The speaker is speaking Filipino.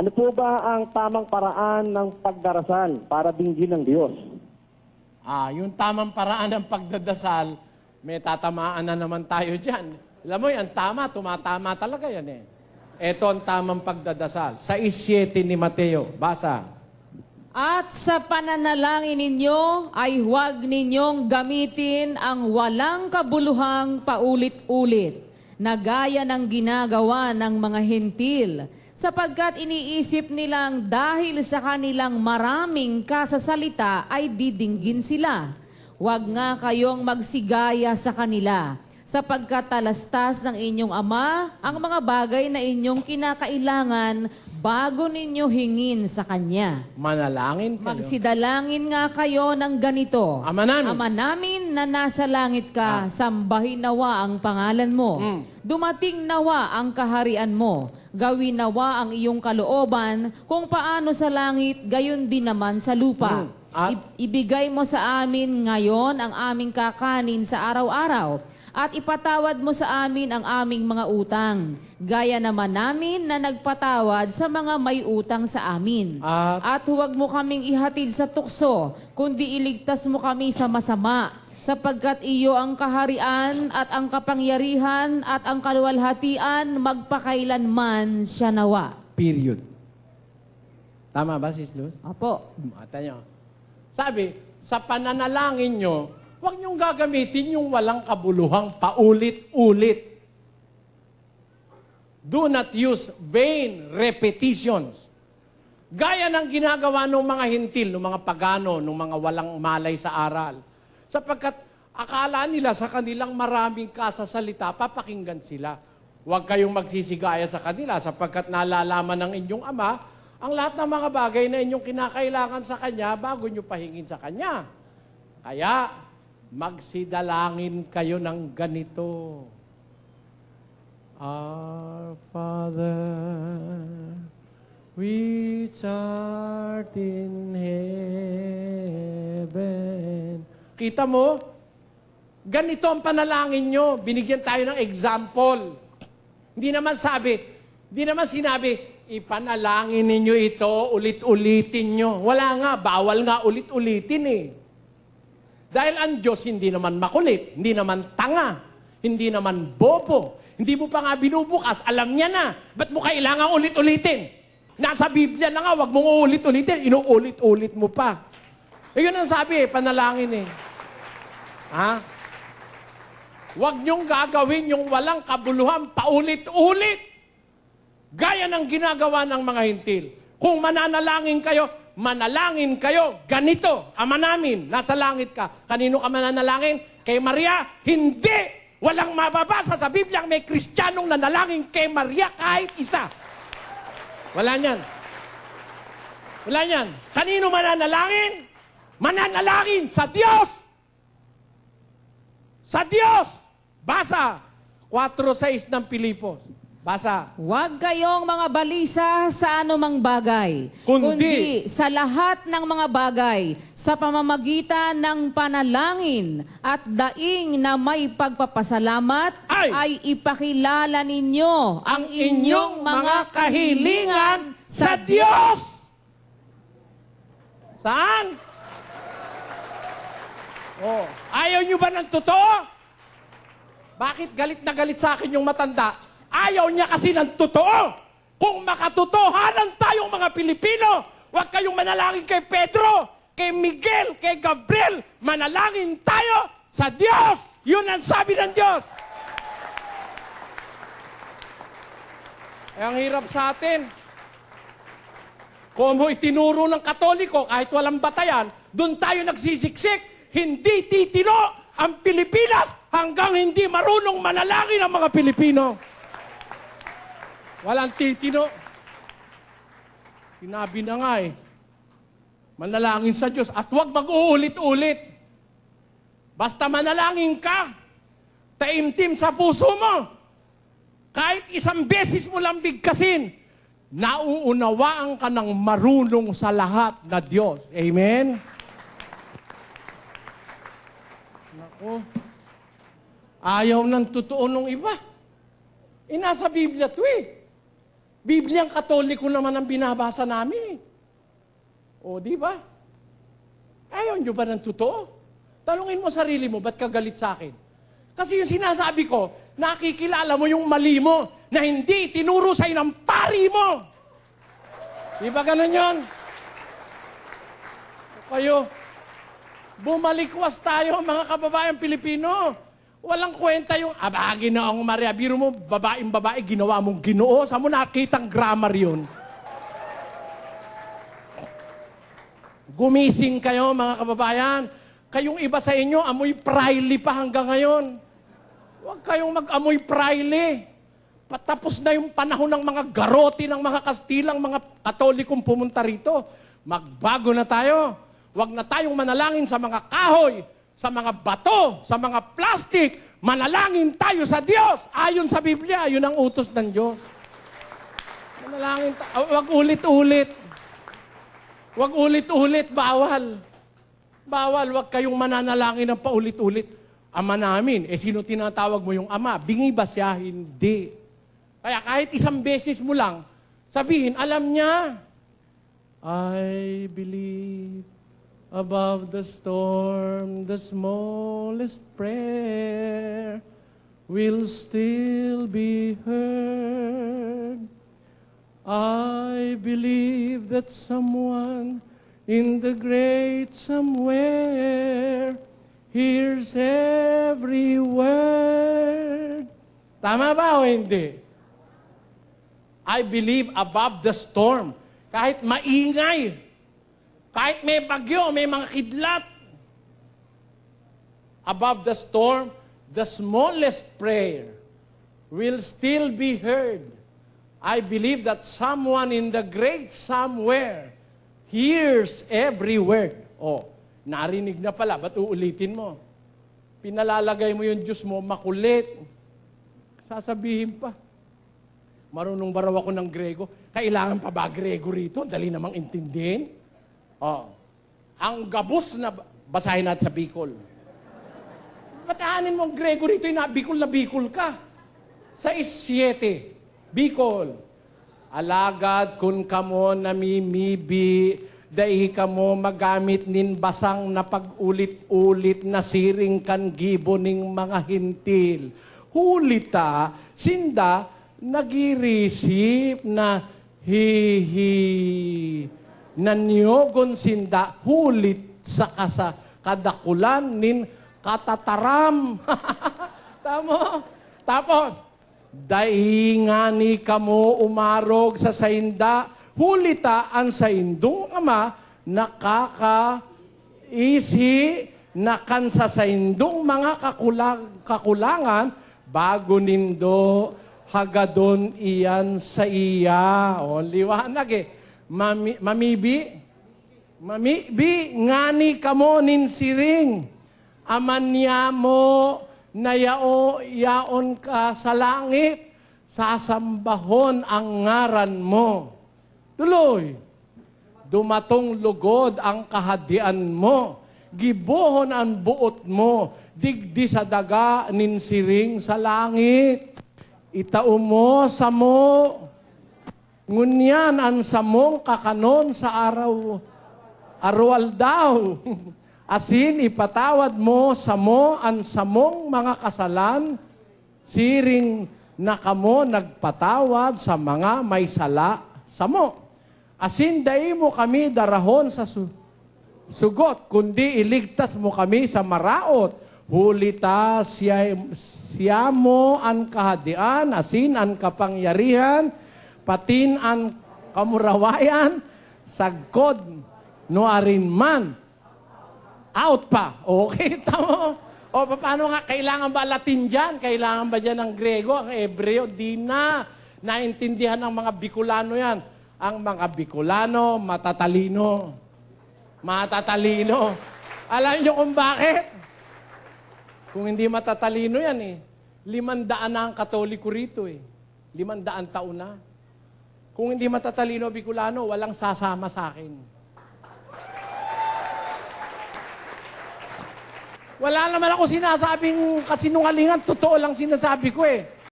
Ano po ba ang tamang paraan ng pagdarasal para dinggin ng Diyos? Ah, yung tamang paraan ng pagdadasal, may tatamaan na naman tayo dyan. Alam mo yan, tama, tumatama talaga yan eh. Ito ang tamang pagdadasal. Sa 7 ni Mateo, basa. At sa pananalangin ninyo ay huwag ninyong gamitin ang walang kabuluhang paulit-ulit na gaya ng ginagawa ng mga hentil sapagkat iniisip nilang dahil sa kanilang maraming kasasalita ay didinggin sila. Huwag nga kayong magsigaya sa kanila sapagkat talastas ng inyong ama ang mga bagay na inyong kinakailangan bago ninyo hingin sa Kanya. Manalangin kayo. Magsidalangin nga kayo ng ganito. Ama namin. Ama namin na nasa langit ka, sambahin nawa ang pangalan mo. Mm. Dumating nawa ang kaharian mo. Gawin nawa ang iyong kalooban kung paano sa langit, gayon din naman sa lupa. Mm. At- I- ibigay mo sa amin ngayon ang aming kakanin sa araw-araw at ipatawad mo sa amin ang aming mga utang. Gaya naman namin na nagpatawad sa mga may utang sa amin. At- At huwag mo kaming ihatid sa tukso, kundi iligtas mo kami sa masama. Sapagkat iyo ang kaharian at ang kapangyarihan at ang kaluwalhatian magpakailanman siya nawa. Period. Tama ba, Sis Luz? Apo. Mata nyo. Sabi, sa pananalangin nyo, huwag nyong gagamitin yung walang kabuluhang paulit-ulit. Do not use vain repetitions. Gaya ng ginagawa ng mga hintil, ng mga pagano, ng mga walang malay sa aral. Sapagkat akala nila sa kanilang maraming kasasalita, papakinggan sila. Huwag kayong magsisigaya sa kanila sapagkat nalalaman ng inyong ama ang lahat ng mga bagay na inyong kinakailangan sa Kanya bago nyo pahingin sa Kanya. Kaya, magsidalangin kayo ng ganito. Our Father, which art in heaven. Kita mo? Ganito ang panalangin nyo. Binigyan tayo ng example. Hindi naman sabi, hindi naman sinabi, ipanalangin ninyo ito, ulit-ulitin nyo. Wala nga, bawal nga ulit-ulitin eh. Dahil ang Diyos hindi naman makulit, hindi naman tanga, hindi naman bobo, hindi mo pa nga binubukas, alam niya na. Ba't mo kailangan ulit-ulitin? Nasa Biblia na nga, wag mong ulit-ulitin, inuulit-ulit mo pa. Eh, yun ang sabi eh, panalangin eh. Ha? Huwag niyong gagawin yung walang kabuluhan paulit-ulit. Gaya ng ginagawa ng mga hintil. Kung mananalangin kayo, manalangin kayo. Ganito, Ama namin, nasa langit ka. Kanino ka mananalangin? Kay Maria? Hindi! Walang mababasa sa Biblia may kristyanong nanalangin kay Maria kahit isa. Wala niyan. Wala niyan. Kanino mananalangin? Mananalangin sa Diyos! Sa Diyos! Basa! 4.6 ng Pilipos. Basa. Huwag kayong mga balisa sa anumang bagay, Kundi- sa lahat ng mga bagay, sa pamamagitan ng panalangin at daing na may pagpapasalamat, Ay! ay, ipakilala ninyo ang inyong mga kahilingan sa Diyos. Saan? Oh, ayaw nyo ba ng totoo? Bakit galit na galit sa akin yung matanda? Ayaw niya kasi ng totoo. Kung makatotohanan tayong mga Pilipino, huwag kayong manalangin kay Pedro, kay Miguel, kay Gabriel. Manalangin tayo sa Diyos. Yun ang sabi ng Diyos. Eh, ang hirap sa atin. Kung mo itinuro ng katoliko, kahit walang batayan, doon tayo nagsisiksik. Hindi titino ang Pilipinas hanggang hindi marunong manalangin ang mga Pilipino. Walang titino. Sinabi na nga eh. Manalangin sa Diyos at huwag mag-uulit-ulit. Basta manalangin ka, taimtim sa puso mo. Kahit isang beses mo lang bigkasin, nauunawaan ka ng marunong sa lahat na Diyos. Amen? Nako. Ayaw ng totoo nung iba. Eh, nasa Biblia to eh. Bibliang katoliko naman ang binabasa namin eh. O, di ba? Ayaw nyo ba ng totoo? Talungin mo sarili mo, ba't ka galit sa akin? Kasi yung sinasabi ko, nakikilala mo yung mali mo na hindi tinuro sa'yo ng pari mo. Di ba ganun yun? Kayo, bumalikwas tayo mga kababayan Pilipino. Walang kwenta yung, aba, ginoong Maria, biro mo, babaeng babae, ginawa mong ginoo. Saan mo nakitang grammar yun? Gumising kayo, mga kababayan. Kayong iba sa inyo, amoy praili pa hanggang ngayon. Huwag kayong mag-amoy praili. Patapos na yung panahon ng mga garoti ng mga Kastilang, mga katolikong pumunta rito. Magbago na tayo. Huwag na tayong manalangin sa mga kahoy, sa mga bato, sa mga plastic. Manalangin tayo sa Diyos. Ayon sa Biblia, yun ang utos ng Diyos. Manalangin tayo. Huwag ulit-ulit. Huwag ulit-ulit, bawal. Bawal, huwag kayong mananalangin ng paulit-ulit. Ama namin, eh sino tinatawag mo yung ama? Bingi ba siya? Hindi. Kaya kahit isang beses mo lang, sabihin, alam niya. I believe above the storm, the smallest prayer will still be heard. I believe that someone in the great somewhere hears every word. Tama ba o hindi? I believe above the storm. Kahit maingay, kahit may bagyo, may mga kidlat, above the storm, the smallest prayer will still be heard. I believe that someone in the great somewhere hears every word. Oh, narinig na pala, ba't uulitin mo? Pinalalagay mo yung Diyos mo, makulit. Sasabihin pa. Marunong ba raw ako ng Grego? Kailangan pa ba Grego rito? Dali namang intindihin. Oh. Ang gabos na, basahin natin sa Bicol. Bataanin mo ang Grego rito, yung na Bicol na Bicol ka. Sa is-7, Bicol. Alagad kun kamo namimibi, dai kamo magamit nin basang na pag-ulit-ulit na siring kan gibo ning mga hintil. Hulita, sinda, nagirisip na hihi nanyogon sinda hulit sa kasa kadakulan nin katataram. Tamo. Tapos, daingani kamo umarog sa sainda, hulita ang saindong ama, nakakaisi na kan sa saindong mga kakulang, kakulangan, bago nindo hagadon iyan sa iya. O, liwanag eh. Mami, mamibi, mamibi, ngani kamo nin siring. Amanya mo na yao, yaon ka sa langit, sasambahon ang ngaran mo. Tuloy, dumatong lugod ang kahadian mo, gibohon ang buot mo, digdi sa daga nin siring sa langit. Itao mo sa mo, ngunyan ang samong kakanon sa araw, arwal daw. Asin ipatawad mo sa mo ang samong mga kasalan, siring na kamo nagpatawad sa mga may sala sa mo. Asin dai mo kami darahon sa su- sugot, kundi iligtas mo kami sa maraot. Hulita siya, siya mo ang kahadian, asin ang kapangyarihan, patin ang kamurawayan, sagkod no arin man out pa. Okay, tamo. O paano nga, kailangan ba Latin dyan? Kailangan ba dyan ng Grego, ang Hebreo? Di na. Naintindihan ng mga Bicolano yan. Ang mga Bicolano, matatalino. Matatalino. Alam niyo kung bakit? Kung hindi matatalino yan eh. Limandaan na ang katoliko rito eh. Limandaan taon na. Kung hindi matatalino Bicolano, walang sasama sa akin. Wala naman ako sinasabing kasinungalingan. Totoo lang sinasabi ko eh.